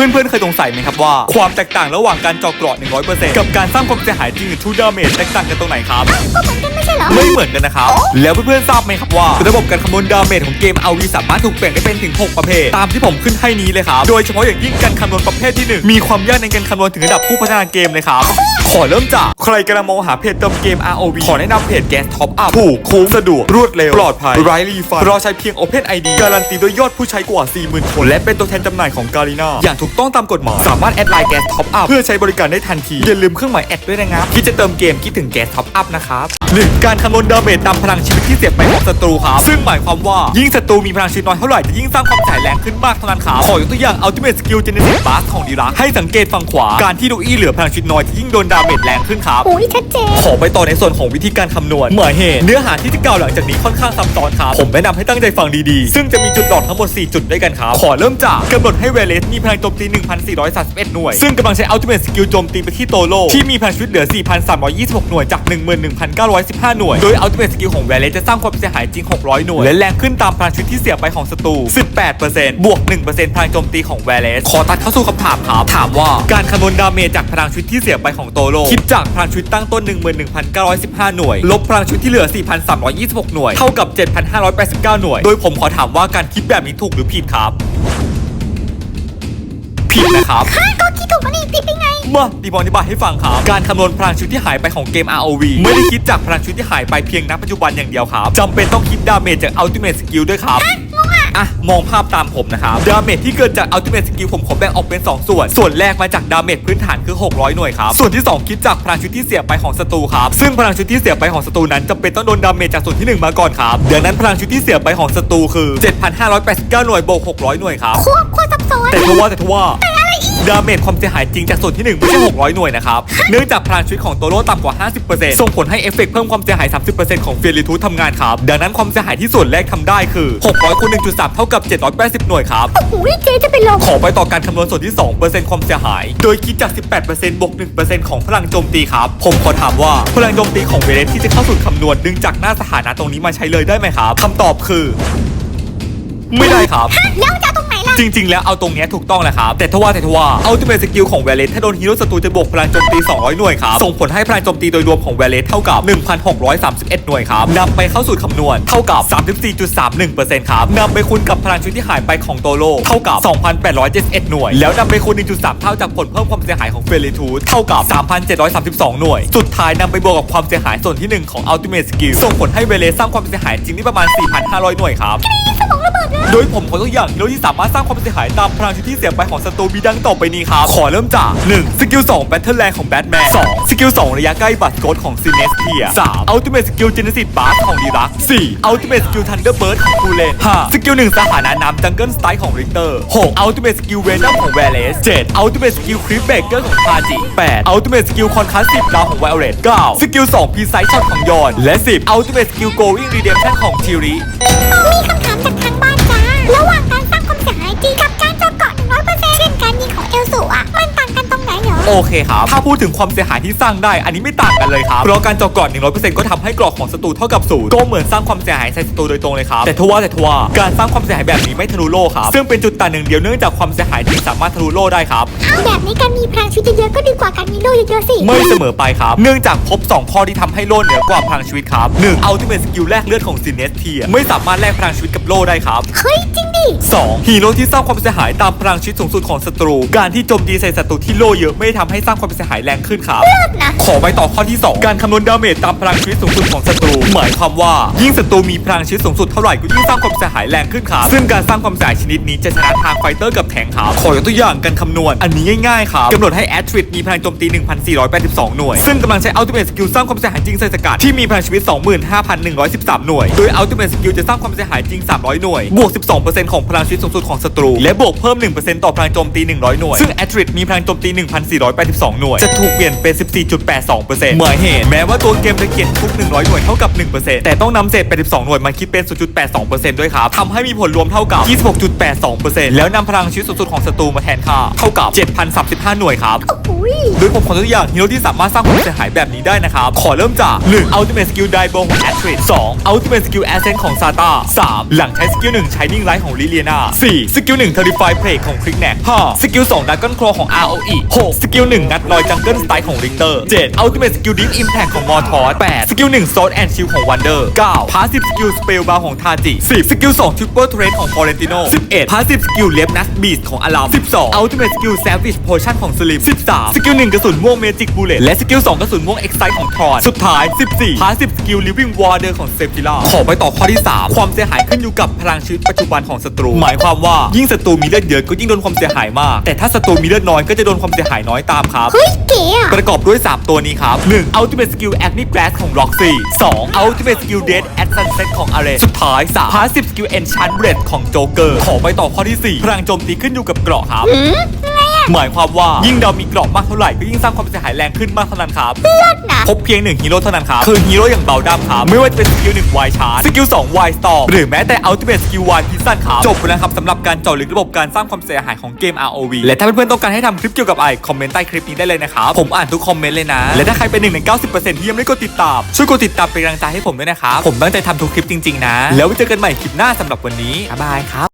พื่อนๆเคยสงสัยไหมครับว่าความแตกต่างระหว่างการเจาะเกราะ100%กับการสร้างความเสียหายจริงหรือ True Damage แตกต่างกันตรงไหนครับ ก็เหมือนกันไม่ใช่เหรอ ไม่เหมือนกันนะครับ แล้วเพื่อนๆทราบไหมครับว่า ระบบการคำนวณดาเมจของเกม RV สามารถถูกแบ่งได้เป็นถึง 6 ประเภท ตามที่ผมขึ้นให้นี้เลยครับ โดยเฉพาะอย่างยิ่งการคำนวณประเภทที่ 1 มีความยากในการคำนวณถึงระดับผู้พัฒนาเกมเลยครับขอเริ่มจาก ใครกำลังมองหาเพจเติมเกม ROV ขอแนะนำเพจ Gas Top Up ถูกคุ้มสะดวก รวดเร็ว ปลอดภัยไร้รีฟันรอใช้เพียง Open ID การันตีด้วยยอดผู้ใช้กว่า 40,000 คน และเป็นตัวแทนจำหน่ายของการีนาอย่างถูกต้องตามกฎหมายสามารถแอดไลน์แก๊สท็อปอัพเพื่อใช้บริการได้ทันทีอย่าลืมเครื่องหมายแอดด้วยนะครับคิดจะเติมเกมคิดถึงแก๊สท็อปอัพนะครับ 1. การคำนวณดาเมจตามพลังชีวิตที่เสียบไปของศัตรูครับ ซึ่งหมายความว่ายิ่งศัตรูมีพลังชีวิตน้อยเท่าไหร่จะยิ่งสร้างความจ่ายแรงขึ้นมากเท่านั้นครับขอยกตัวอย่าง Ultimate Skill Genesis Blast ของดีรักให้สังเกตฝั่งขวา การที่ดูอี้เหลือพลังชีวิตน้อยจะยิ่งโดนดาเมจแรงขึ้นครับอุ้ยชัดเจนขอไปต่อในส่วนของวิธีการคำนวณหมายเหตุเนื้อหาที่จะกล่าวหลังจากนี้ค่อนข้างซับซ้อนครับผมแนะนำให้ตั้งใจฟังดีๆ ซึ่งจะมีจุดหลอกทั้งหมด 4 จุดด้วยกันครับขอเริ่มจากกำหนดให้เวเลสมีพลังโจมตี 1,431 หน่วย ซึ่งกำลังใช้ Ultimate Skill โจมตีไปที่โตโลที่มีพลังชีวิตเหลือ 4,326 หน่วยจาก11,915 หน่วย โดย Ultimate Skill ของเวเลสจะสร้างความเสียหายจริง 600 หน่วย และแรงขึ้นตามพลังชีวิตที่เสียไปของศัตรู 18%บวก 1%พลังโจมตีของเวเลสขอตัดเข้าสู่คำถามครับถามว่าการคำนวณดาเมจจากพลังชีวิตที่เสียไปของโตโลคิดจากพลังชีวิตตั้งต้น 11,915 หน่วย ลบพลังชีวิตที่เหลือ 4,326 หน่วย เท่ากับ 7,589 หน่วย โดยผมขอถามว่าการคิดแบบนี้ถูกหรือผิดครับ ผิดนะครับข้าก็คิดถูกแล้วนี่ติดไปไงมาดีบอลอธิบายให้ฟังครับ การคำนวณพลังชีวิตที่หายไปของเกม ROV ไม่ได้คิดจากพลังชีวิตที่หายไปเพียงณปัจจุบันอย่างเดียวครับจำเป็นต้องคิดดาเมจจาก Ultimate Skill ด้วยครับอะ มองภาพตามผมนะครับ ดาเมจที่เกิดจาก Ultimate Skill ผมขอแบ่งออกเป็น 2 ส่วน ส่วนแรกมาจากดาเมจพื้นฐานคือ 600 หน่วยครับ ส่วนที่ 2 คิดจากพลังชีวิตที่เสียไปของศัตรูครับ ซึ่งพลังชีวิตที่เสียไปของศัตรูนั้นจำเป็นต้องโดนดาเมจจากส่วนที่ 1 มาก่อนครับดังนั้นพลังชีวิตที่เสียไปของศัตรูคือ 7,589 หน่วยบวก600 หน่วยครับโคตร โคตรซับซ้อนแต่ทว่าแต่ทว่าดาเมจความเสียหายจริงจากส่วนที่ 1 ไม่ใช่ 600 หน่วยนะครับ เนื่องจากพลังชีวิตของโตโร่ต่ำกว่า 50%ส่งผลให้เอฟเฟกต์เพิ่มความเสียหาย 30%ของเฟริทูธทำงานครับ ดังนั้นความเสียหายที่ส่วนแรกทำได้คือ 600คูณ1.3 เท่ากับ 780 หน่วยครับ โอ้โหเจ๊จะเป็นลมขอไปต่อการคำนวณส่วนที่ 2%ความเสียหาย โดยคิดจาก 18%บวก 1%ของพลังโจมตีครับ ผมขอถามว่าพลังโจมตีของเวเลสที่จะเข้าสู่คำนวณดึงจากหน้าสถานะตรงนี้มาใช้เลยได้ไหมครับคำตอบคือ ไม่ได้ครับฮะแล้วจะเอาตรงไหนล่ะ จริง ๆ แล้วเอาตรงเนี้ยถูกต้องแหละครับ แต่ทว่าแต่ทว่าอัลติเมทสกิลของแวเลสถ้าโดนฮีโร่ศัตรูจะบวกพลังโจมตี 200 หน่วยครับ ส่งผลให้พลังโจมตีโดยรวมของแวเลสเท่ากับ 1,631 หน่วยครับนำไปเข้าสู่คำนวณเท่ากับ 34.31%ครับนำไปคูณกับพลังชีวิตที่หายไปของโตโลเท่ากับ 2,871 หน่วย แล้วนำไปคูณ 1.3 เท่าจากผลเพิ่มความเสียหายของเฟริทูธเท่ากับ 3,732 หน่วย สุดท้ายนำไปบวกกับความเสียหายส่วนที่หนึ่งของอัลติเมทสกิลส่งผลให้เวเลสสร้างความเสียหายจริงที่ประมาณ 4,500 หน่วยครับ สมองระเบิดแล้ว โดยผมขอตัวอย่างฮีโร่ที่สามารถสร้างความเสียหายตามพลังที่เสียไปของศัตรูบีดังต่อไปนี้ครับ ขอเริ่มจาก 1. สกิล2แบทเทิลแรงของแบทแมน 2. สกิล2ระยะใกล้บัตสโกตของซีเนสเทีย 3. อัลติเมทสกิลเจเนซิตบาร์ของดีรัก 4. อัลติเมทสกิลทันเดอร์เบิร์ดของคูเลน 5. สกิล1สถานะน้ำจังเกิลสไตล์ของริกเตอร์ 6. อัลติเมทสกิลเวนัมของแวเลส 7. อัลติเมทสกิลคริปเบเกอร์ของคาจิ 8. อัลติเมทสกิลคอนคัสติบดาวของไวโอเลต9สกิล2พีไซช็อตของยอนและ 10อัลติเมทสกิลโกวิ่งรีเดมชั่นของทีริ ระหว่างการ โอเคครับ ถ้าพูดถึงความเสียหายที่สร้างได้ อันนี้ไม่ต่างกันเลยครับ เพราะการเจาะเกราะ100%ก็ทำให้เกราะของศัตรูเท่ากับศูนย์ก็เหมือนสร้างความเสียหายใส่ศัตรูโดยตรงเลยครับ แต่ทว่าแต่ทว่าการสร้างความเสียหายแบบนี้ไม่ทะลุโลกครับ ซึ่งเป็นจุดต่างหนึ่งเดียวเนื่องจากความเสียหายจริงสามารถทะลุโลกได้ครับแบบนี้การมีพลังชีวิตเยอะๆก็ดีกว่าการมีโล่เยอะๆสิ ไม่เสมอไปครับ เนื่องจากพบ 2 ข้อที่ทำให้โลเหนือกว่าพลังชีวิตครับ 1. Ultimate Skill แลกเลือดของซินเนสเทียไม่สามารถแลกพลังชีวิตกับโลได้ครับเฮ้ยจริงดิ 2. ฮีโร่ที่สร้างความเสียหายตามพลังชีวิตสูงสุดของศัตรู การที่โจมตีใส่ศัตรูที่โลเยอะไม่ได้ทำให้สร้างความเสียหายแรงขึ้นครับนะขอไปต่อข้อที่ 2 การคำนวณดาเมจตามพลังชีวิตสูงสุดของศัตรู หมายความว่ายิ่งศัตรูมีพลังชีวิตสูงสุดเท่าไหร่ก็ยิ่งสร้างความเสียหายแรงขึ้นครับซึ่งการสร้างความเสียหายชนิดนี้จะชนะทางไฟเตอร์กับแทงครับขอยกตัวอย่างการคำนวณอันนี้ง่ายๆครับกำหนดให้แอตริดมีพลังโจมตี 1,482 หน่วย ซึ่งกำลังใช้อัลติเมทสกิลสร้างความเสียหายจริงใส่สกัดที่มีพลังชีวิต 25,113 หน่วย โดยอัลติเมทสกิลจะสร้างความเสียหายจริง 300 หน่วย บวก 12%ของพลังชีวิตสูงสุดของศัตรู และบวกเพิ่ม 1%ต่อพลังโจมตี 100 หน่วย ซึ่งแอตริดมีพลังโจมตี1,482 หน่วย จะถูกเปลี่ยนเป็น 14.82%หมายเหตุแม้ว่าตัวเกมจะเขียนทุก 100 หน่วยเท่ากับ 1%แต่ต้องนำเศษ 82 หน่วยมาคิดเป็น 0.82%ด้วยครับทำให้มีผลรวมเท่ากับ 26.82%แล้วนำพลังชีวิตสูงสุดของศัตรูมาแทนค่าเท่ากับ 7,035 หน่วยครับ โอ้โหอุ้ยโดยผมขอตัวอย่างฮีโร่ที่สามารถสร้างความเสียหายแบบนี้ได้นะครับ ขอเริ่มจาก 1. Ultimate Skill d i b o ของ a t r i s 2. Ultimate Skill Ascent ของ Sata 3. หลังใช้สกิล1 Shining Light ของ Liliana 4. สกิล1 Terrify Plague ของ Crick Neck 5. สกิล2 Dragon Claw ของ ROE 6. สกิล1งัดลอย Jungle Style ของ Richter 7. Ultimate Skill Deep Impact ของ Mortos 8. สกิล1 Sword and Shield ของ Wonder 9. Passive Skill Spellbound ของ Taji 10. สกิล2 Triple Threat ของ Florentino 11. Passive Skill Left Nut Beast ของ Alam 12. Ultimate Skill Savage Potion ของ Slim 13. สกิล1กระสุนม่วง Magic Bullet และสกิล2กระสุนม่วง Excite ของ Tron สุดท้าย 14 Passive Skill Living Warder ของ s e p h i l a ขอไปต่อข้อที่ 3 ความเสียหายขึ้นอยู่กับพลังชีวิตปัจจุบันของศัตรู หมายความว่ายิ่งศัตรูมีเลือดเยอะก็ยิ่งโดนความเสียหายมาก แต่ถ้าศัตรูมีเลือดน้อยก็จะโดนความเสียหายน้อยตามครับ เฮ้ยเก๋อะประกอบด้วย 3 ตัวนี้ครับ 1. Ultimate Skill Agni Blast ของ Roxy 2. Ultimate Skill Dead at Sunset ของ Array สุดท้าย 3. Passive Skill Enchant Blade ของ Joker ขอไปต่อข้อที่ 4 พลังโจมตีขึ้นอยู่กับเกราะครับอืมอะไรอะ หมายความว่ายิ่งเรามีเกราะมากเท่าไหร่ก็ยิ่งสร้างความเสียหายแรงขึ้นมากเท่านั้นครับเลิศนะพบเพียงหนึ่งฮีโร่เท่านั้นครับคือฮีโร่อย่างเบาดัมครับไม่ว่าจะเป็นสกิล1 Y Charge สกิล2 Y Storm หรือแม้แต่ Ultimate Skill Y Piston ครับจบไปแล้วครับสำหรับการเจาะลึกระบบการสร้างความเสียหายของเกม ROV และถ้าเพื่อนๆต้องการให้ทำคลิปเกี่ยวกับไอคอมเมนต์ใต้คลิปนี้ได้เลยนะครับผมอ่านทุกคอมเมนต์เลยนะและถ้าใครเป็นหนึ่งใน90%ที่ยังไม่ได้กดติดตามช่วยกดติดตามเป็นกำลังใจให้ผมด้วยนะครับผมตั้งใจทำทุกคลิปจริงๆนะ แล้วไว้เจอกันใหม่คลิปหน้าสำหรับวันนี้บ๊ายบายครับ